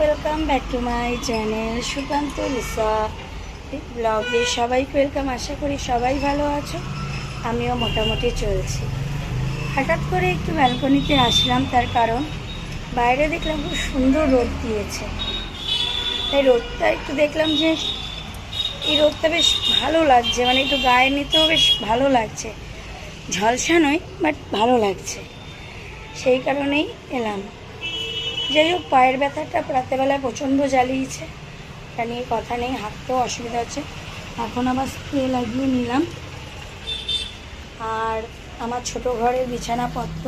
Welcome back to my channel Sukanta Lisa ব্লগে সবাইকে welcome আশা করি সবাই ভালো আছো। আমিও মোটামুটি চলছি। হঠাৎ করে একটু ব্যালকনিতে আসলাম, তার কারণ বাইরে দেখলাম খুব সুন্দর রোদ দিয়েছে। তাই রোদটা একটু দেখলাম যে এই রোদটা বেশ ভালো লাগছে মানে একটু গায়ে নিতেও বেশ ভালো লাগছে। ঝলসা নয় বাট ভালো লাগছে। সেই কারণেই এলাম। যাই হোক, পায়ের ব্যথাটা রাতেবেলায় প্রচণ্ড জ্বালিয়েছে। এটা নিয়ে কথা নেই হাঁটতেও অসুবিধা হচ্ছে। এখন আবার স্প্রে লাগিয়ে নিলাম। আর আমার ছোট ঘরের বিছানাপত্র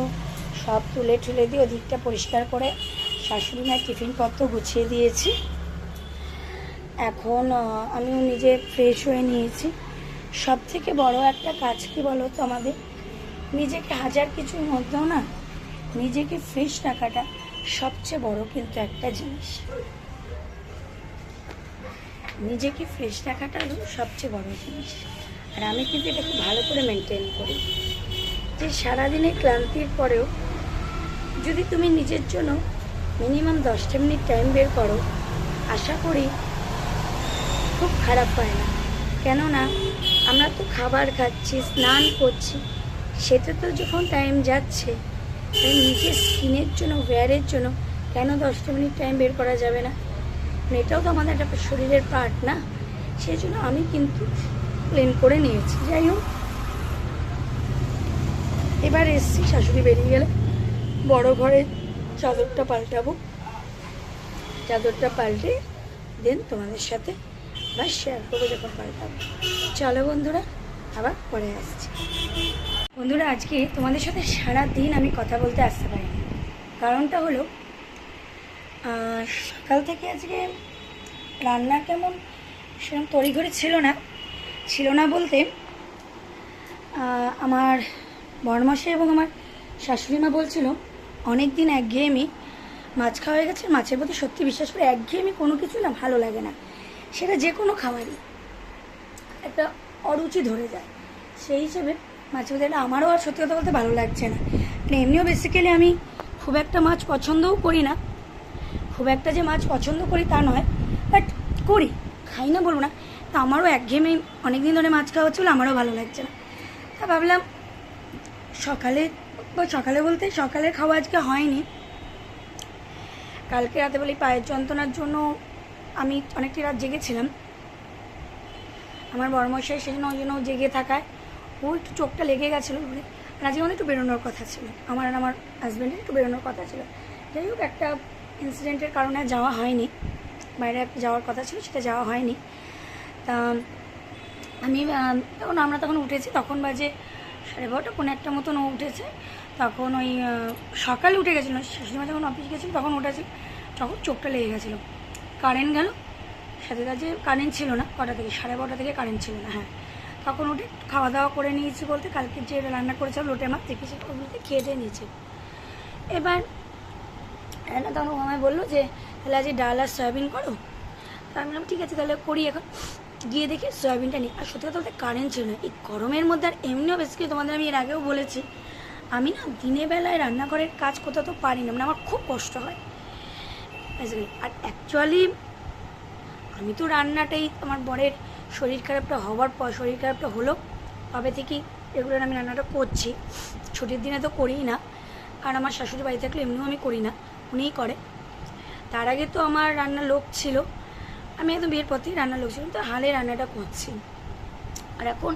সব তুলে ঠুলে দিয়ে ওদিকটা পরিষ্কার করে শাশুড়ি মায়ের টিফিনপত্র গুছিয়ে দিয়েছি। এখন আমিও নিজে ফ্রেশ হয়ে নিয়েছি। সব থেকে বড় একটা কাজ কি বলো তো আমাদের? নিজেকে হাজার কিছুর মধ্যেও না, নিজেকে ফ্রেশ রাখাটা সবচেয়ে বড় কিন্তু একটা জিনিস। নিজেকে ফ্রেশ রাখাটা সবচেয়ে বড় জিনিস। আর আমি কিন্তু এটা খুব ভালো করে মেনটেন করি যে সারাদিনের ক্লান্তির পরেও যদি তুমি নিজের জন্য মিনিমাম দশটা মিনিট টাইম বের করো, আশা করি খুব খারাপ হয় না। কেননা আমরা তো খাবার খাচ্ছি, স্নান করছি সেটা তো যখন টাইম যাচ্ছে তাই নিজের স্কিনের জন্য ওয়্যারের জন্য কেন দশটা মিনিট টাইম বের করা যাবে না? মানে এটাও তো আমাদের একটা শরীরের পার্ট না? সেই জন্য আমি কিন্তু প্লেন করে নিয়েছি। যাই হোক, এবার এসছি, শাশুড়ি বেরিয়ে গেলে বড় ঘরে চাদরটা পাল্টাবো। চাদরটা পাল্টে দেন তোমাদের সাথে আবার শেয়ার করব যখন পাল্টাবো। চলো বন্ধুরা, আবার পরে আসছি। বন্ধুরা, আজকে তোমাদের সাথে সারা দিন আমি কথা বলতে আসতে পারিনি। কারণটা হলো সকাল থেকে আজকে রান্না কেমন সেরকম তড়িঘড়ি ছিল না। ছিল না বলতে আমার বড়মাসে এবং আমার শাশুড়ি মা বলছিল অনেক দিন একঘেয়েমি, মাছ খাওয়া হয়ে গেছে, মাছের প্রতি সত্যি বিশ্বাস করে একঘেয়েমি কোনো কিছু না ভালো লাগে না। সেটা যে কোনো খাবারই একটা অরুচি ধরে যায়। সেই হিসেবে প্রতি একটা আমারও আর সত্যি কথা বলতে ভালো লাগছে না। মানে এমনিও বেসিক্যালি আমি খুব একটা মাছ পছন্দও করি না। খুব একটা যে মাছ পছন্দ করি তা নয় বাট করি, খাই না বলব না। তা আমারও একঘেয়েমি অনেক দিন ধরে মাছ খাওয়া হচ্ছিল আমারও ভালো লাগছে না। তা ভাবলাম সকালে সকালে বলতে সকালের খাওয়া আজকে হয়নি। কালকে রাতে বলি পায়ের যন্ত্রণার জন্য আমি অনেকটি রাত জেগেছিলাম। আমার বড়মশাই সেই জন্য ওই জন্য জেগে থাকায় ও একটু চোখটা লেগে গেছিল বলে। আর আজকে একটু বেরোনোর কথা ছিল। আমার আর আমার হাজব্যান্ডের একটু বেরোনোর কথা ছিল। যাই হোক, একটা ইনসিডেন্টের কারণে যাওয়া হয়নি। বাইরে যাওয়ার কথা ছিল, সেটা যাওয়া হয়নি। তা আমি তখন আমরা তখন উঠেছি, তখন বাজে সাড়ে বারোটা পনেরো একটা মতন ও উঠেছে। তখন ওই সকালে উঠে গেছিল। শাশুড়িমা যখন অফিস গেছিল, তখন উঠেছি। তখন চোখটা লেগে গেছিল। কারেন্ট গেল। সাথে কাছে কারেন্ট ছিল না, কটা থেকে? সাড়ে বারোটা থেকে কারেন্ট ছিল না হ্যাঁ। তখন উঠে খাওয়া দাওয়া করে নিয়েছি বলতে কালকে যে রান্না করেছিল লোটে মাছ দেখেছি, ওগুলোতে খেয়ে দিয়ে নিয়েছি। এবার রান্না তখন আমায় বলল যে, তাহলে আজকে ডাল আর সয়াবিন করো? তা আমি বললাম, ঠিক আছে, তাহলে করি এখন। গিয়ে দেখি সয়াবিনটা নিই। আর সত্যি কথা বলতে কারেন্ট ছিল না। এই গরমের মধ্যে আর এমনিও বেশ কিছু তোমাদের আমি এর আগেও বলেছি, আমি না দিনের বেলায় রান্নাঘরের কাজ কোথাও তো পারি না। মানে আমার খুব কষ্ট হয়। আর অ্যাকচুয়ালি আমি তো রান্নাটাই আমার বরের শরীর খারাপটা হওয়ার পর শরীর খারাপটা হলো তবে থেকেই রেগুলার আমি রান্নাটা করছি। ছুটির দিনে তো করিই না আর আমার শাশুড়ি বাড়ি থাকলে এমনিও আমি করি না উনিই করে। তার আগে তো আমার রান্নার লোক ছিল আমি একদম বিয়ের পর থেকে রান্নার লোক ছিল তো হালে রান্নাটা করছি। আর এখন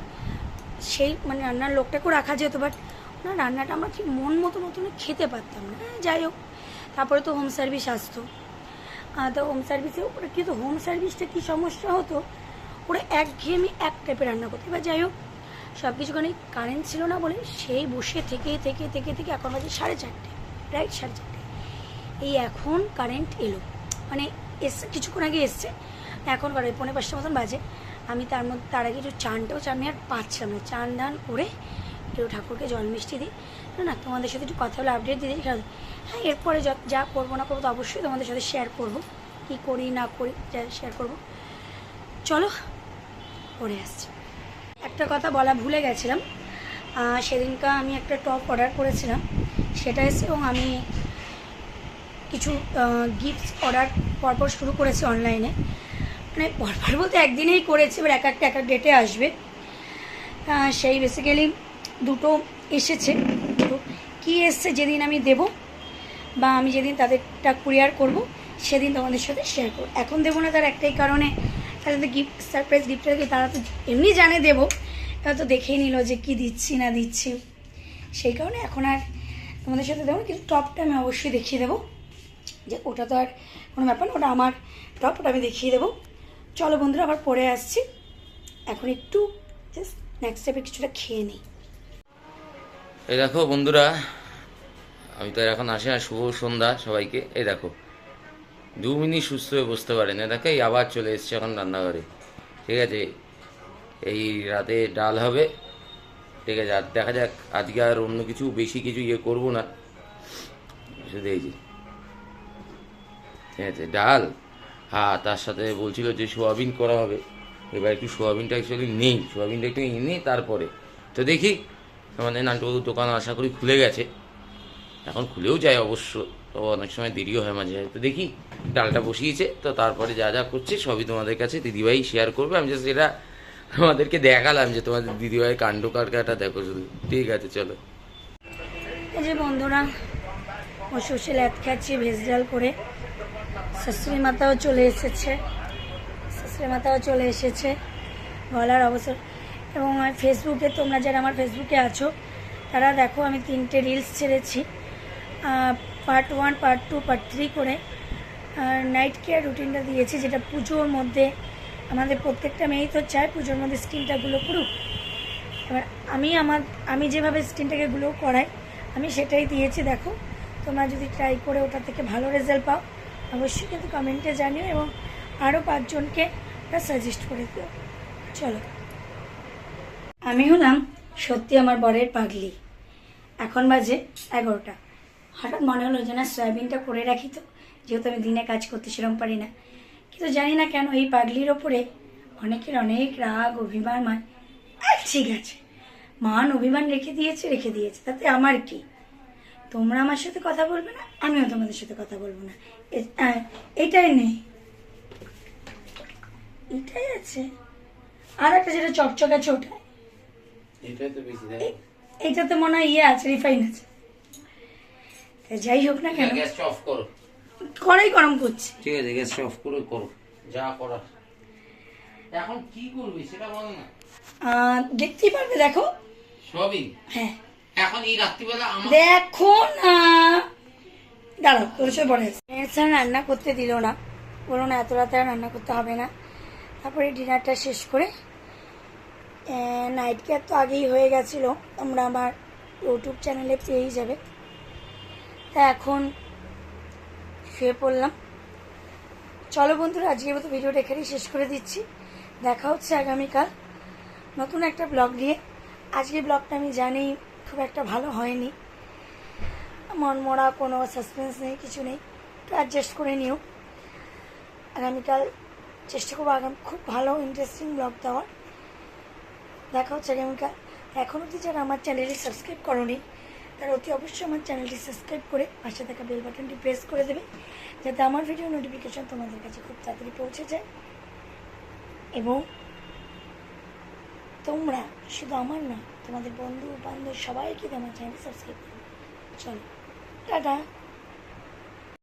সেই মানে রান্নার লোকটাকেও রাখা যেত বাট ওনার রান্নাটা আমরা ঠিক মন মতো মতন খেতে পারতাম না। হ্যাঁ, যাই হোক তারপরে তো হোম সার্ভিস আসতো। তো হোম সার্ভিসে ওরা কিন্তু হোম সার্ভিসটা কী সমস্যা হতো ওরা একঘেয়েমি এক টাইপের রান্না করতে। এবার যাই হোক সব কিছুখানে কারেন্ট ছিল না বলে সেই বসে থেকে থেকে থেকে থেকে এখন বাজে সাড়ে চারটে রাইট সাড়ে চারটে। এই এখন কারেন্ট এলো। মানে এসছে কিছুক্ষণ আগে এসছে। এখন বারে পনেরো পাঁচটা মতন বাজে। আমি তার মধ্যে, তার আগে একটু চানটাও চান আমি আর পাচ্ছিলাম না। চান দান করে একটু ঠাকুরকে জল মিষ্টি দিই। না তোমাদের সাথে একটু কথা বলে আপডেট দিয়ে দিই কারণ হ্যাঁ এরপরে যা করব না করব তো অবশ্যই তোমাদের সাথে শেয়ার করব। কী করি, না করি, যা শেয়ার করব। চলো পরে আসছি। একটা কথা বলা ভুলে গেছিলাম। সেদিনকা আমি একটা টপ অর্ডার করেছিলাম। সেটা এসে এবং আমি কিছু গিফটস অর্ডার পরপর শুরু করেছি অনলাইনে মানে পরপর বলতে একদিনেই করেছি, এবার এক একটা, এক এক ডেটে আসবে। সেই বেসিক্যালি দুটো এসেছে। তো কী এসছে যেদিন আমি দেব বা আমি যেদিন তাদেরটা কুরিয়ার করব, সেদিন তোমাদের সাথে শেয়ার করব। এখন দেবো না তার একটাই কারণে তাহলে তো গিফট সারপ্রাইজ গিফটটা তারা তো এমনি জানে দেবো। তারা তো দেখেই নিল যে কি দিচ্ছি, না দিচ্ছি। সেই কারণে এখন আর তোমাদের সাথে দেবো, কিন্তু টপটা আমি অবশ্যই দেখিয়ে দেবো। যে ওটা তো আর কোনো ব্যাপার না, ওটা আমার টপ ওটা আমি দেখিয়ে দেবো। চলো বন্ধুরা, আবার পরে আসছি। এখন একটু জাস্ট নেক্সট কিছুটা খেয়ে নিই। এই দেখো বন্ধুরা, আমি তো এখন আসি না, শুভ সন্ধ্যা সবাইকে। এই দেখো দু মিনিট সুস্থ হয়ে বসতে পারেন এ দেখো এই আবার চলে এসছে এখন রান্নাঘরে। ঠিক আছে? এই রাতে ডাল হবে। ঠিক আছে? আর দেখা যাক, আজকে আর অন্য কিছু, বেশি কিছু ইয়ে করব না। শুধু এই যে ঠিক আছে? ডাল? হ্যাঁ তার সাথে বলছিল যে সোয়াবিন করা হবে। এবার একটু সোয়াবিনটা অ্যাকচুয়ালি নেই। সোয়াবিনটা একটু এনে তারপরে। তো দেখি। আমাদের নান্টুবাবুর দোকান আশা করি খুলে গেছে। এখন খুলেও যায় অবশ্য। তো অনেক সময় দেরিও হয় মাঝে। তো দেখি, ডালটা বসিয়েছে, তো তারপরে যা যা করছে সবই তোমাদের কাছে দিদিভাই শেয়ার করবে। আমি জাস্ট এটা আমাদেরকে দেখালাম যে তোমাদের দিদিভাই কাণ্ড কারকাটা দেখো শুধু। ঠিক আছে, চলো। এই যে বন্ধুরা ও বসে ল্যাদ খাচ্ছি ভেজ ডাল করে শাশুড়ি মাতাও চলে এসেছে। শাশুড়ি মাতাও চলে এসেছে। গলার অবসর। এবং আমার ফেসবুকে তোমরা যারা আমার ফেসবুকে আছো, তারা দেখো আমি তিনটে রিলস ছেড়েছি। Part one, part two, part three করে নাইট কেয়ার রুটিনটা দিয়েছি, যেটা পুজোর মধ্যে আমাদের প্রত্যেকটা মেয়েই তো চায়, পুজোর মধ্যে স্কিনটা গুলো করুক। এবার আমি আমার, আমি যেভাবে স্কিনটাকে গ্লো করাই, আমি সেটাই দিয়েছি, দেখো। তোমরা যদি ট্রাই করে ওটা থেকে ভালো রেজাল্ট পাও, অবশ্যই কিন্তু কমেন্টে জানিও এবং আরও পাঁচজনকে সাজেস্ট করে দিও। চলো। আমি হলাম সত্যি আমার বরের পাগলি। এখন বাজে এগারোটা। হঠাৎ মনে হলো যে না সয়াবিনটা করে রাখি তো যেহেতু আমি দিনে কাজ করতে সেরকম পারি না। কিন্তু জানি না কেন এই পাগলির ওপরে অনেকের অনেক রাগ অভিমান মান ঠিক আছে। মান অভিমান রেখে দিয়েছে রেখে দিয়েছে। তাতে আমার কি? তোমরা আমার সাথে কথা বলবে না আমিও তোমাদের সাথে কথা বলব না। এটাই নেই। এটাই আছে। আর একটা যেটা চকচক আছে ওটা? এটাই তো মনে হয় ইয়ে আছে রিফাইন আছে। যাই হোক না কেন? গ্যাসটা অফ করো। কড়াই গরম করছে। ঠিক আছে গ্যাসটা অফ করে করো। যা করার। এখন কি করবি সেটা বল না। দেখতেই পারবে দেখো। সবই হ্যাঁ। এখন এই রাত্রিবেলা আমার দেখো না। দাঁড়াও তোর সাথে পরে স্যার রান্না করতে দিল না। বলো না এত রাতে আর রান্না করতে হবে না। তারপরে ডিনারটা শেষ করে নাইট কেয়ার তো আগেই হয়ে গেছিল। তোমরা আমার ইউটিউব চ্যানেলে পেয়েই যাবে। এখন শুয়ে পড়লাম। চলো বন্ধুরা, আজকের মতো ভিডিওটা এখানেই শেষ করে দিচ্ছি। দেখা হচ্ছে আগামীকাল নতুন একটা ব্লগ নিয়ে। আজকের ব্লগটা আমি জানি খুব একটা ভালো হয়নি। মনমরা কোনো সাসপেন্স নেই, কিছু নেই। একটু অ্যাডজাস্ট করে নিও। আগামীকাল চেষ্টা করব আগামী, খুব ভালো ইন্টারেস্টিং ব্লগ দেওয়ার। দেখা হচ্ছে আগামীকাল। এখন অবধি যারা আমার চ্যানেলটি সাবস্ক্রাইব করনি তারা অতি অবশ্যই আমার চ্যানেলটি সাবস্ক্রাইব করে পাশে থাকা বেল বাটনটি প্রেস করে দেবে, যাতে আমার ভিডিও নোটিফিকেশান তোমাদের কাছে খুব তাড়াতাড়ি পৌঁছে যায়। এবং তোমরা শুধু আমার না, তোমাদের বন্ধু বান্ধব সবাইকে আমার চ্যানেল সাবস্ক্রাইব করো চলো, টাটা।